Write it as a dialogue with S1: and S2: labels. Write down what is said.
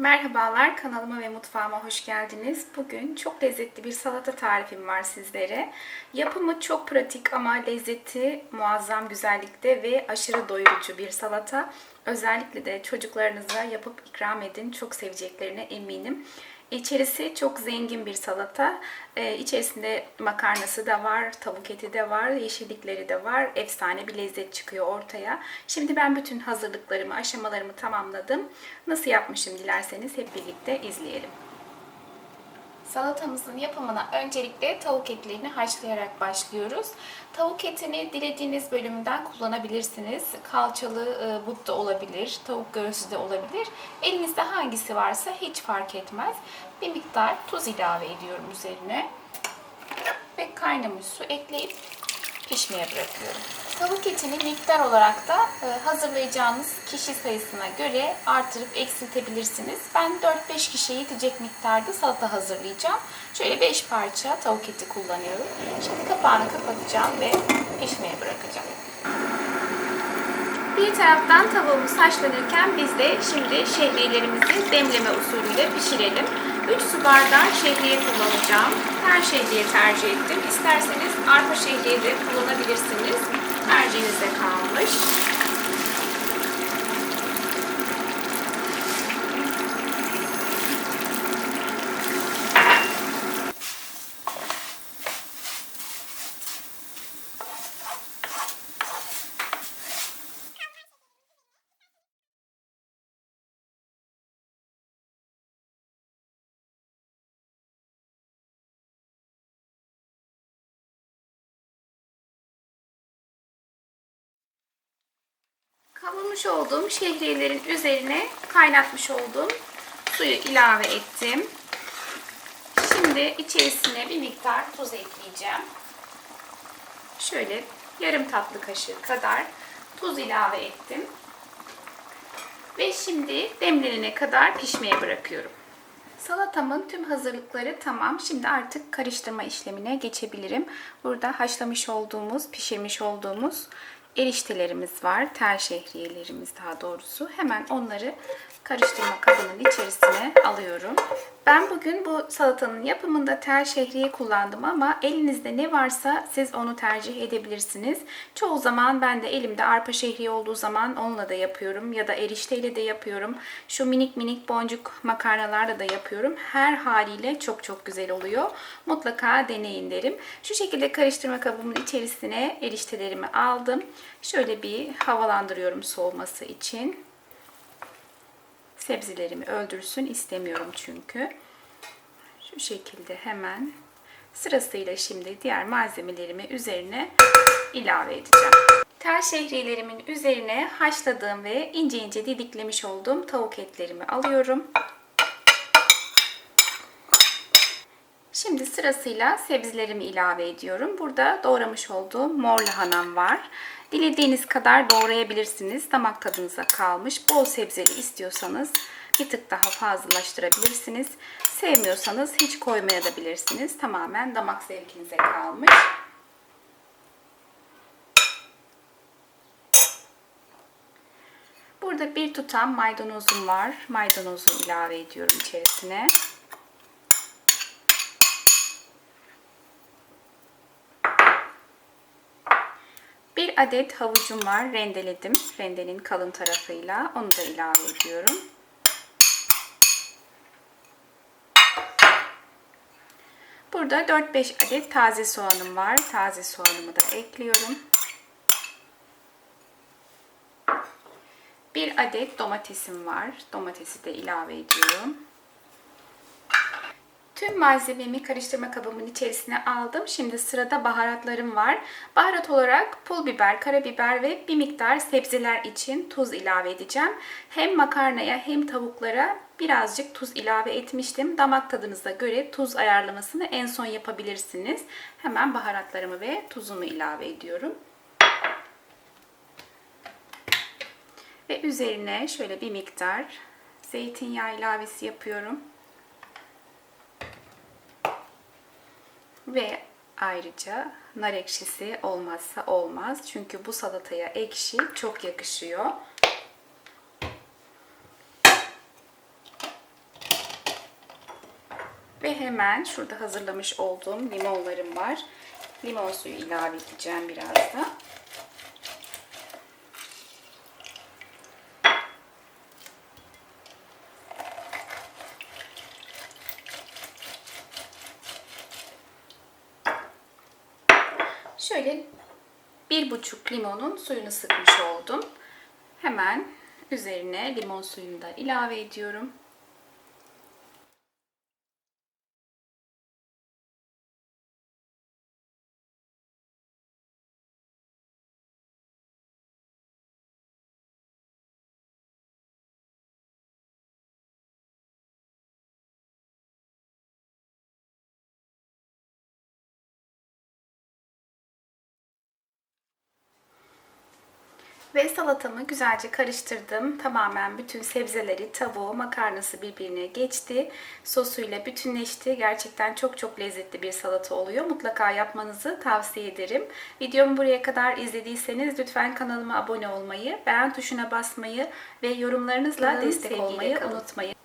S1: Merhabalar kanalıma ve mutfağıma hoş geldiniz. Bugün çok lezzetli bir salata tarifim var sizlere. Yapımı çok pratik ama lezzeti muazzam güzellikte ve aşırı doyurucu bir salata. Özellikle de çocuklarınıza yapıp ikram edin. Çok seveceklerine eminim. İçerisi çok zengin bir salata. Ee, içerisinde makarnası da var, tavuk eti de var, yeşillikleri de var. Efsane bir lezzet çıkıyor ortaya. Şimdi ben bütün hazırlıklarımı, aşamalarımı tamamladım. Nasıl yapmışım dilerseniz hep birlikte izleyelim. Salatamızın yapımına öncelikle tavuk etlerini haşlayarak başlıyoruz. Tavuk etini dilediğiniz bölümden kullanabilirsiniz. Kalçalı e, but da olabilir, tavuk göğsü de olabilir. Elinizde hangisi varsa hiç fark etmez. Bir miktar tuz ilave ediyorum üzerine. Ve kaynamış su ekleyip pişmeye bırakıyorum. Tavuk etini miktar olarak da e, hazırlayacağınız kişi sayısına göre artırıp eksiltebilirsiniz. Ben 4-5 kişiye yetecek miktarda salata hazırlayacağım. Şöyle 5 parça tavuk eti kullanıyorum. Şimdi kapağını kapatacağım ve pişmeye bırakacağım. Bir taraftan tavuğumuz haşlanırken biz de şimdi şehriyelerimizi demleme usulüyle pişirelim. 3 su bardağı şehriye kullanacağım. Her şehriye tercih ettim. İsterseniz arpa şehriye de kullanabilirsiniz. Tercihinize kalmış. Kavurmuş olduğum şehriyelerin üzerine kaynatmış olduğum suyu ilave ettim. Şimdi içerisine bir miktar tuz ekleyeceğim. Şöyle yarım tatlı kaşığı kadar tuz ilave ettim. Ve şimdi demlenene kadar pişmeye bırakıyorum. Salatamın tüm hazırlıkları tamam. Şimdi artık karıştırma işlemine geçebilirim. Burada haşlamış olduğumuz, pişirmiş olduğumuz eriştelerimiz var. Tel şehriyelerimiz daha doğrusu. Hemen onları karıştırma kabının içerisine alıyorum. Ben bugün bu salatanın yapımında tel şehriye kullandım ama elinizde ne varsa siz onu tercih edebilirsiniz. Çoğu zaman ben de elimde arpa şehriye olduğu zaman onunla da yapıyorum ya da erişteyle de yapıyorum. Şu minik minik boncuk makarnalarla da yapıyorum. Her haliyle çok çok güzel oluyor. Mutlaka deneyin derim. Şu şekilde karıştırma kabımın içerisine eriştelerimi aldım. Şöyle bir havalandırıyorum soğuması için sebzelerimi öldürsün istemiyorum çünkü. Şu şekilde hemen sırasıyla şimdi diğer malzemelerimi üzerine ilave edeceğim. Tel şehriyelerimin üzerine haşladığım ve ince ince didiklemiş olduğum tavuk etlerimi alıyorum. Şimdi sırasıyla sebzelerimi ilave ediyorum. Burada doğramış olduğum mor lahanam var. Dilediğiniz kadar doğrayabilirsiniz. Damak tadınıza kalmış. Bol sebzeli istiyorsanız bir tık daha fazlalaştırabilirsiniz. Sevmiyorsanız hiç koymayabilirsiniz. Tamamen damak zevkinize kalmış. Burada bir tutam maydanozum var. Maydanozu ilave ediyorum içerisine. Bir adet havucum var. Rendeledim. Rendenin kalın tarafıyla. Onu da ilave ediyorum. Burada 4-5 adet taze soğanım var. Taze soğanımı da ekliyorum. Bir adet domatesim var. Domatesi de ilave ediyorum. Tüm malzememi karıştırma kabımın içerisine aldım. Şimdi sırada baharatlarım var. Baharat olarak pul biber, karabiber ve bir miktar sebzeler için tuz ilave edeceğim. Hem makarnaya hem tavuklara birazcık tuz ilave etmiştim. Damak tadınıza göre tuz ayarlamasını en son yapabilirsiniz. Hemen baharatlarımı ve tuzumu ilave ediyorum. Ve üzerine şöyle bir miktar zeytinyağı ilavesi yapıyorum. Ve ayrıca nar ekşisi olmazsa olmaz. Çünkü bu salataya ekşi çok yakışıyor. Ve hemen şurada hazırlamış olduğum limonlarım var. Limon suyu ilave edeceğim biraz da. Şöyle bir buçuk limonun suyunu sıkmış oldum. Hemen üzerine limon suyunu da ilave ediyorum. Ve salatamı güzelce karıştırdım. Tamamen bütün sebzeleri, tavuğu, makarnası birbirine geçti. Sosuyla bütünleşti. Gerçekten çok çok lezzetli bir salata oluyor. Mutlaka yapmanızı tavsiye ederim. Videomu buraya kadar izlediyseniz lütfen kanalıma abone olmayı, beğen tuşuna basmayı ve yorumlarınızla
S2: Kalın
S1: destek olmayı
S2: kalın.
S1: unutmayın.